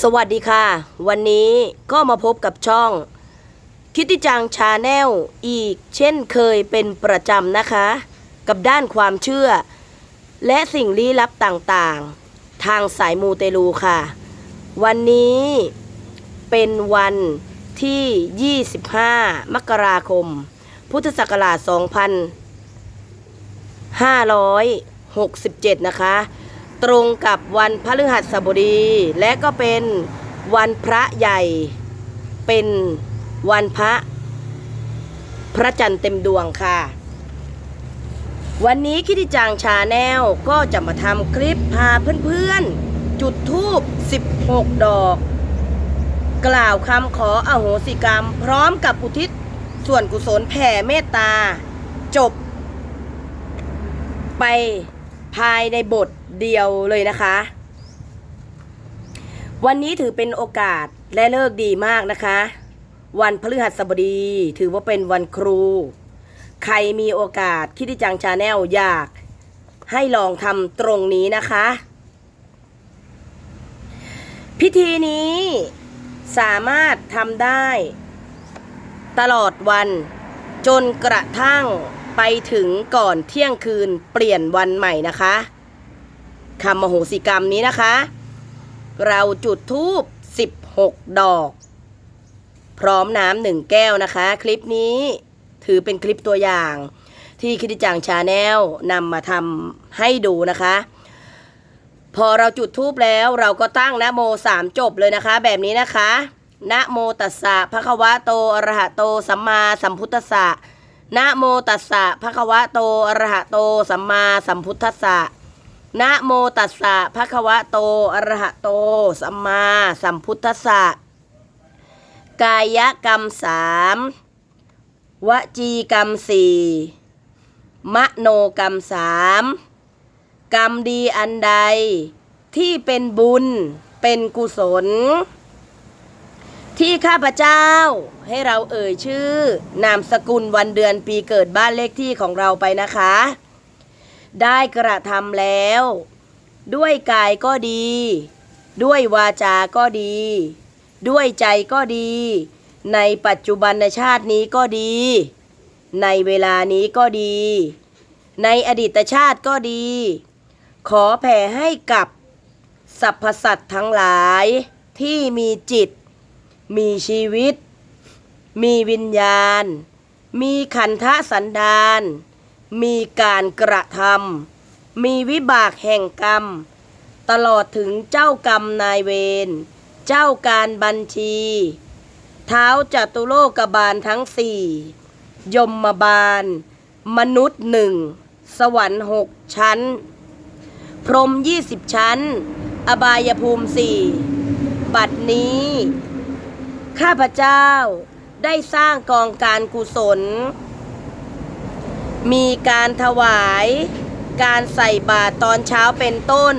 สวัสดีค่ะ วันนี้ก็มาพบกับช่อง คิติจังชาแนลอีกเช่นเคยเป็นประจำนะคะ กับด้านความเชื่อ และสิ่งลี้ลับต่างๆ ทางสายมูเตลูค่ะ วันนี้เป็นวันที่ 25 มกราคม พุทธศักราช 2567 นะคะ ตรงกับวันพฤหัสบดี และก็เป็นวันพระใหญ่ เป็นวันพระพระจันทร์เต็มดวงค่ะ วันนี้คิดดิจังชาแนลก็จะมาทำคลิปพาเพื่อนๆ จุดธูป 16 ดอก กล่าวคำขออโหสิกรรม พร้อมกับอุทิศส่วนกุศลแผ่เมตตา จบ ไปภายในบท เดียวเลยนะคะ วันนี้ถือเป็นโอกาสและเลิกดีมากนะคะ วันพฤหัสบดี ถือว่าเป็นวันครู ใครมีโอกาสคิดที่จังชาแนลอยาก ให้ลองทำตรงนี้นะคะ พิธีนี้สามารถทำได้ ตลอดวันจนกระทั่งไปถึงก่อนเที่ยงคืนเปลี่ยนวันใหม่นะคะ คำมโหสิกรรมนี้นะคะ เราจุดธูป16 ดอก พร้อมน้ำหนึ่งแก้วนะคะ คลิปนี้ถือเป็นคลิปตัวอย่างที่คิดจังชาแนลนำมาทำให้ดูนะคะ พอเราจุดธูปแล้วเราก็ตั้งนะโมสามจบเลยนะคะ แบบนี้นะคะนะโมตัสสะภะคะวะโตอะระหะโตสัมมาสัมพุทธัสสะนะโมตัสสะภะคะวะโตอะระหะโตสัมมาสัมพุทธัสสะ นะโมตัสสะภะคะวะโตอะระหะโต สัมมาสัมพุทธัสสะกายกรรมสามวจีกรรมสี่มโนกรรมสามกรรมดีอันใด ที่เป็นบุญเป็นกุศล ที่ข้าพเจ้าให้เราเอ่ยชื่อ นามสกุลวันเดือนปีเกิดบ้านเลขที่ของเราไปนะคะ ได้กระทำแล้ว ด้วยกายก็ดี ด้วยวาจาก็ดี ด้วยใจก็ดี ในปัจจุบันชาตินี้ก็ดี ในเวลานี้ก็ดี ในอดีตชาติก็ดี ขอแผ่ให้กับสรรพสัตว์ทั้งหลายที่มีจิต มีชีวิต มีวิญญาณ มีขันธสันดาน มีการกระทำมีวิบากแห่งกรรม ตลอดถึงเจ้ากรรมนายเวร เจ้าการบัญชี เท้าจัตุโลกบาลทั้งสี่ยมมาบาล มนุษย์หนึ่ง สวรรค์หกชั้น พรมยี่สิบชั้น อบายภูมิสี่บัดนี้ ข้าพเจ้าได้สร้างกองการกุศล มีการถวาย การใส่บาตรตอนเช้าเป็นต้น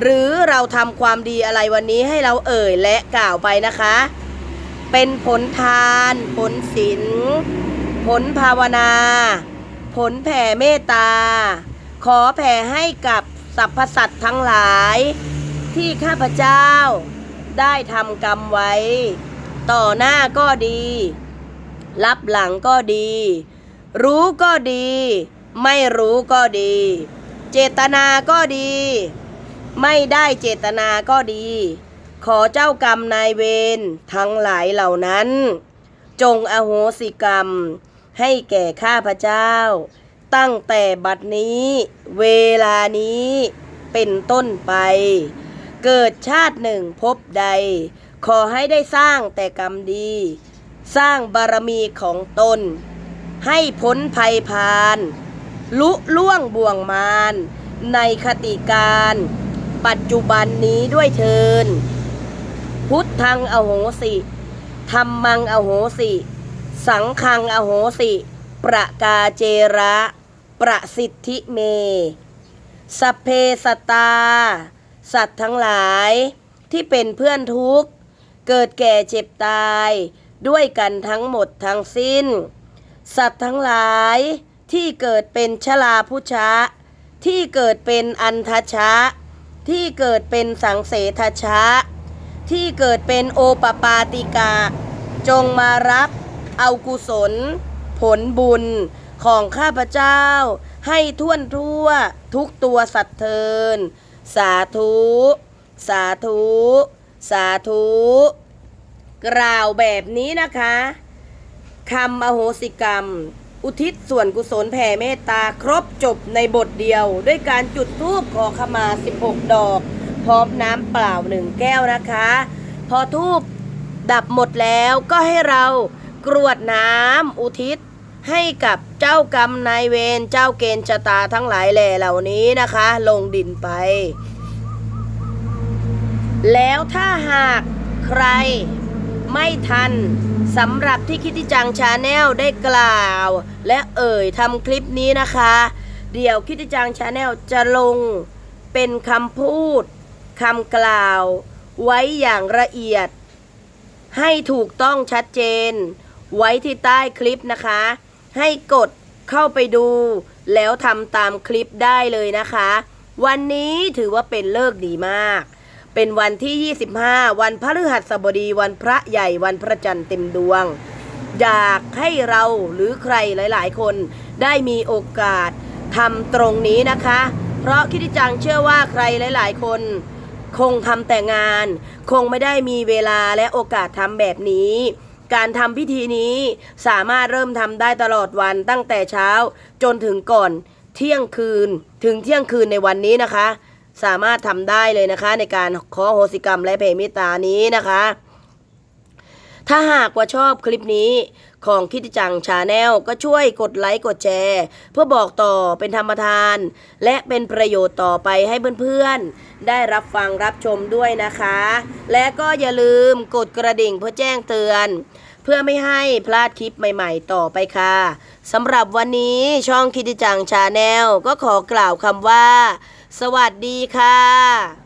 หรือเราทำความดีอะไรวันนี้ให้เราเอ่ยและกล่าวไปนะคะ เป็นผลทาน ผลศีลผลภาวนา ผลแผ่เมตตา ขอแผ่ให้กับสรรพสัตว์ทั้งหลาย ที่ข้าพเจ้าได้ทำกรรมไว้ ต่อหน้าก็ดี รับหลังก็ดี รู้ก็ดี ไม่รู้ก็ดี เจตนาก็ดี ไม่ได้เจตนาก็ดี ขอเจ้ากรรมนายเวรทั้งหลายเหล่านั้น จงอโหสิกรรม ให้แก่ข้าพเจ้า ตั้งแต่บัดนี้ เวลานี้เป็นต้นไป เกิดชาติหนึ่งพบใด ขอให้ได้สร้างแต่กรรมดี สร้างบารมีของตน ให้พ้นภัยพาน ลุล่วงบ่วงมาร ในคติการ ปัจจุบันนี้ด้วยเทิน พุทธังอโหสิธรรมังอโหสิ สังฆังอโหสิ ประกาเจระ ประสิทธิเม สเพสตตา สัตว์ทั้งหลายที่เป็นเพื่อนทุกข์ เกิดแก่เจ็บตาย ด้วยกันทั้งหมดทั้งสิ้น สัตว์ทั้งหลายที่เกิดเป็นชลาพุชะ ที่เกิดเป็นอันทชะ ที่เกิดเป็นสังเสทชะ ที่เกิดเป็นโอปปาติกา จงมารับเอากุศล ผลบุญของข้าพเจ้า ให้ท่วนทั่วทุกตัวสัตว์เทิน สาธุ สาธุ สาธุ กล่าวแบบนี้นะคะ คำอโหสิกรรม อุทิศส่วนกุศลแผ่เมตตาครบจบในบทเดียว ด้วยการจุดธูปขอขมา 16 ดอก พร้อมน้ำเปล่าหนึ่งแก้วนะคะ พอทูบดับหมดแล้วก็ให้เรากรวดน้ำอุทิศให้กับเจ้ากรรมนายเวรเจ้าเกณฑ์ชะตาทั้งหลายแหล่เหล่านี้นะคะ ลงดินไป แล้วถ้าหากใครไม่ทัน สำหรับที่คิดที่จังชาแนลได้กล่าว และเอ่ยทำคลิปนี้นะคะ เดี๋ยวคิดที่จังชาแนลจะลงเป็นคำพูดคำกล่าว ไว้อย่างละเอียด ให้ถูกต้องชัดเจน ไว้ที่ใต้คลิปนะคะ ให้กดเข้าไปดู แล้วทำตามคลิปได้เลยนะคะ วันนี้ถือว่าเป็นเลิกดีมาก เป็นวันที่ 25 วันพฤหัสบดีวันพระใหญ่วันพระจันทร์เต็มดวง อยากให้เราหรือใครหลายๆ คนได้มีโอกาสทำตรงนี้นะคะ เพราะคิดจังเชื่อว่าใครหลาย ๆ คนคงทำแต่งาน คงไม่ได้มีเวลาและโอกาสทำแบบนี้ การทำพิธีนี้สามารถเริ่มทำได้ตลอดวันตั้งแต่เช้า จนถึงก่อนเที่ยงคืนถึงเที่ยงคืนในวันนี้นะคะ สามารถทำได้เลยนะคะ ในการขอโหสิกรรมและเพเมตตานี้นะคะ ถ้าหากว่าชอบคลิปนี้ของคิดจังชาแนลก็ช่วยกดไลค์กดแชร์ เพื่อบอกต่อเป็นธรรมทาน และเป็นประโยชน์ต่อไปให้เพื่อนๆ ได้รับฟังรับชมด้วยนะคะ และก็อย่าลืมกดกระดิ่งเพื่อแจ้งเตือน เพื่อไม่ให้พลาดคลิปใหม่ๆต่อไปค่ะสำหรับวันนี้ช่องคิดจังชาแนลก็ขอกล่าวคำว่า สวัสดีค่ะ